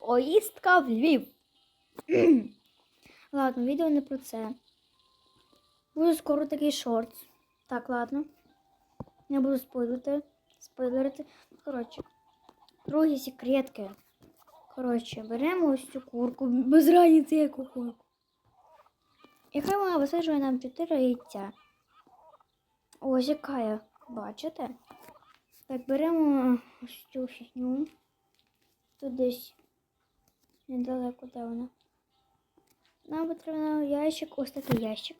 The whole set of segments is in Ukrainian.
Поїздка в Львів. ладно, відео не про це. Буде скоро такий шорт. Так, ладно. Не буду спойлерити. Спойлерити. Коротше. Другі секретки. Коротше, беремо ось цю курку. Без разниці яку курку. Яка вона висаджує нам 4 яйця. Ось яка. Бачите? Так, беремо ось цю фігню. Тут десь недалеко, де вона. Нам потрібен ящик, ось такий ящик.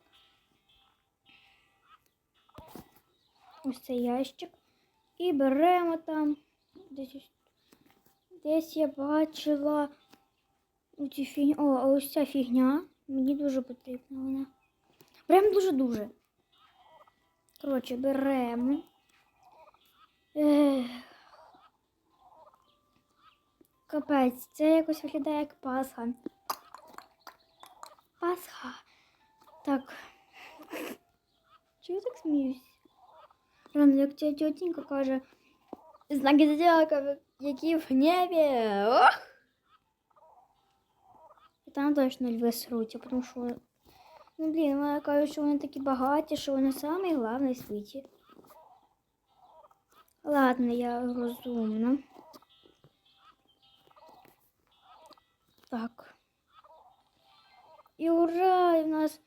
Ось цей ящик. І беремо там. Десь, десь я бачила цю фігню. О, ось ця фігня. Мені дуже потрібна вона. Прям дуже-дуже. Коротше, беремо. Ех. Капець, це якось виглядає як Пасха. Пасха. Так. Чого я так сміюсь? Рано, як ця тітенька каже, знаки зодіака, які в небі. Ох! І там точно льви сруться, тому що, ну блін, вона каже, що вони такі багаті, що вони самі головний в світі. Ладно, я розумна. Так. І ура! І в нас.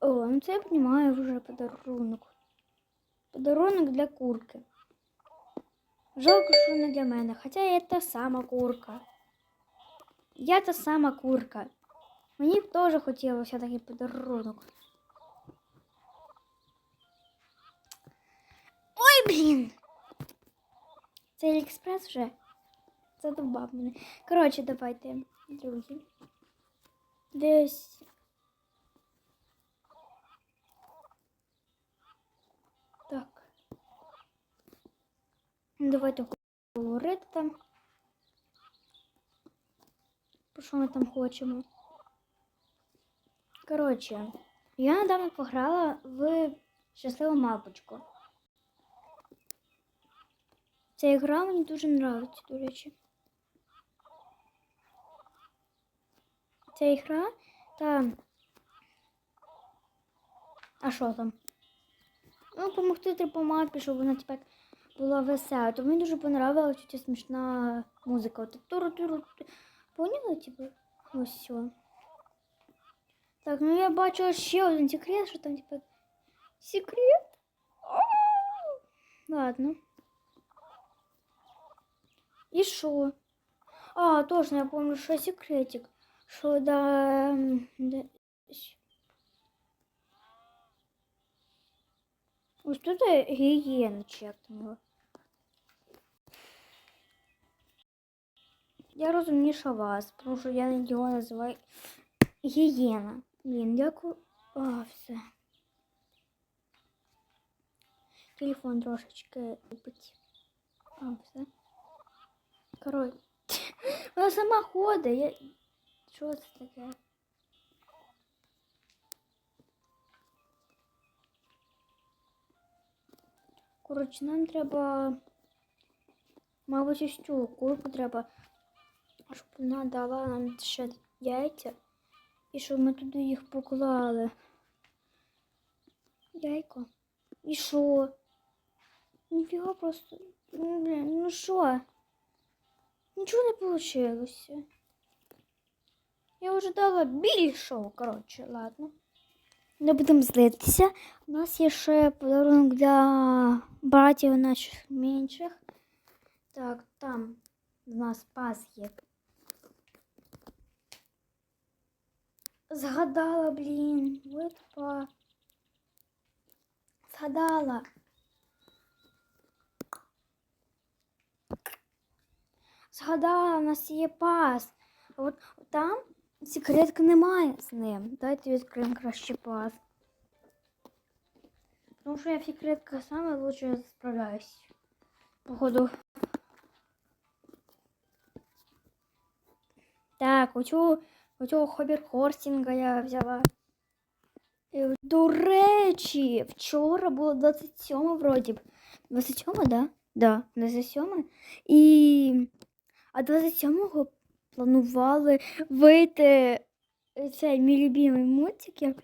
О, ну це я понимаю вже подарунок. Подарунок для курки. Жалко, що не для мене. Хоча я та сама курка. Я та сама курка. Мені б теж хотілося такий подарунок. Ой, блін! Це Аліекспрес вже. Задовбав мене. Коротше, давайте, друзі. Десь. Так. Давайте говорити там. Про що ми там хочемо? Коротше, я недавно пограла в щасливу мапочку. Ця гра мені дуже подобається, до речі. Ця гра та. А що там? Ну, помогти типу мапі, щоб вона тепер була весела. То мені дуже понравилася ця смішна музика. От туру туру. Поняла, типу? Ось все. Так, ну я бачила ще один секрет, що там, типу. Секрет? А! Ладно. І що? А, точно, я помню, що секретик. Що да... м, да... щ- Ось тут гігієна чи як там його. Я розумніша вас, тому що я його називаю гігієна. Блін, дякую. А, все. Телефон трошечки лупить. А, все. Коротше. Вона сама ходить. Я... Що це таке? Коротше, нам треба. Мабуть, ось курку треба, щоб вона дала нам ще яйця. І щоб ми туди їх поклали. Яйко. І що? Ніфіга просто. Ну, блін, ну що? Нічого не вийшло. Я вже дала більшого, коротше, ладно. Не будемо злитися. У нас є ще подарунок для братів наших менших. Так, там в нас пас є. Згадала, блін. Випа. Згадала. Згадала, у нас є пас. А от там секретки немає з ним. Давайте відкриємо краще пас. Тому що я в секретках саме лучше справляюсь. Походу. Так, оцю, оцього хобір-хорстінга я взяла. Е, До речі, вчора було 27 вроді б. 27, да? Да, 27. І... А 27-го планували вийти е, цей мій любимий мультик, як?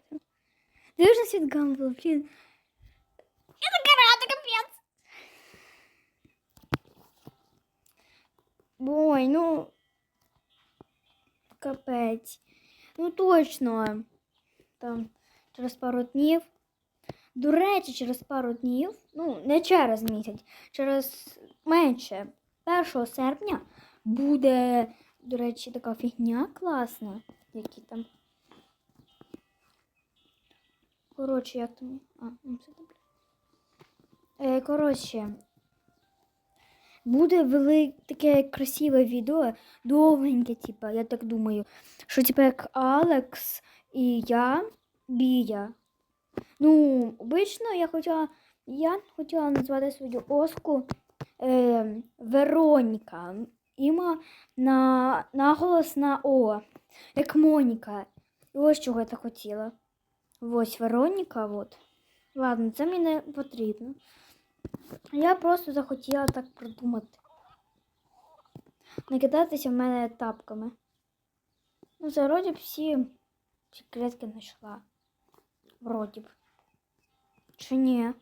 Дивишся світ Гамбла, блін. Я така рада, капець. Ой, ну. Капець. Ну точно. Там через пару днів. До речі, через пару днів, ну, не через місяць, через менше 1 серпня буде, до речі, така фігня класна. Які там. Коротше, як там. А, ну все добре. Е, коротше. Буде велике таке красиве відео, довгеньке, типа, я так думаю. Що типа як Алекс і я Бія. Ну, обично я хотіла, я хотіла назвати свою оску е, Вероніка. Іма на наголос на О, як Моніка. І ось чого я так хотіла. Ось Вероніка, от. Ладно, це мені не потрібно. Я просто захотіла так придумати. Не кидатися в мене тапками. Ну, вроді б всі секретки знайшла. Вроді б. Чи ні?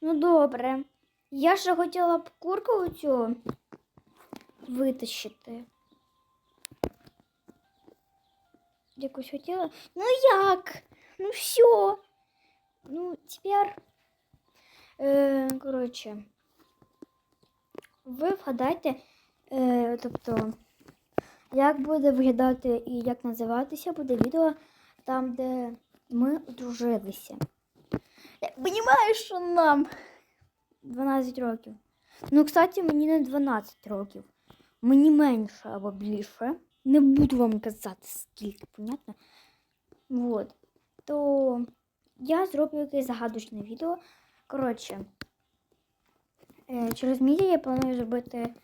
Ну, добре. Я ще хотіла б курку цю витащити. Якось хотіла. Ну як? Ну все. Ну, тепер. Е, коротше. Ви вгадайте, е, тобто, як буде виглядати і як називатися буде відео там, де ми одружилися. Я розумію, що нам 12 років. Ну, кстати, мені не 12 років. Мені менше або більше. Не буду вам казати, скільки, понятно? Вот. То я зроблю якесь загадочне відео. Коротше, е, через місяць я планую зробити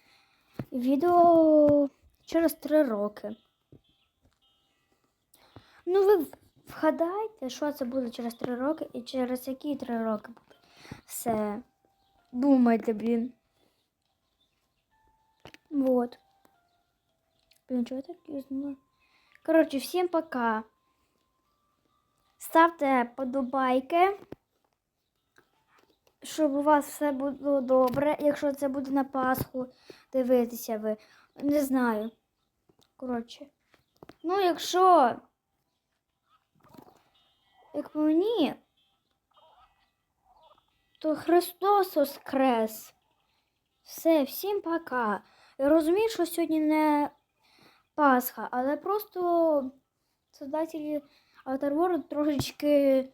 відео через 3 роки. Ну, ви вгадайте, що це буде через 3 роки і через які 3 роки буде. Все. Думайте, блін. Вот. Блін, чого я так юзнула? Коротше, всім пока. Ставте подобайки, щоб у вас все було добре. Якщо це буде на Пасху, дивитися ви. Не знаю. Коротше. Ну, якщо. Як мені, то Христос воскрес. Все, всім пока. Я розумію, що сьогодні не Пасха, але просто создателі World трошечки.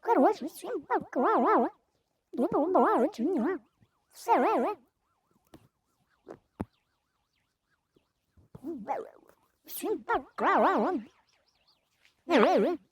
Короче, всем пока. Все, Всем пока. Mm-hmm.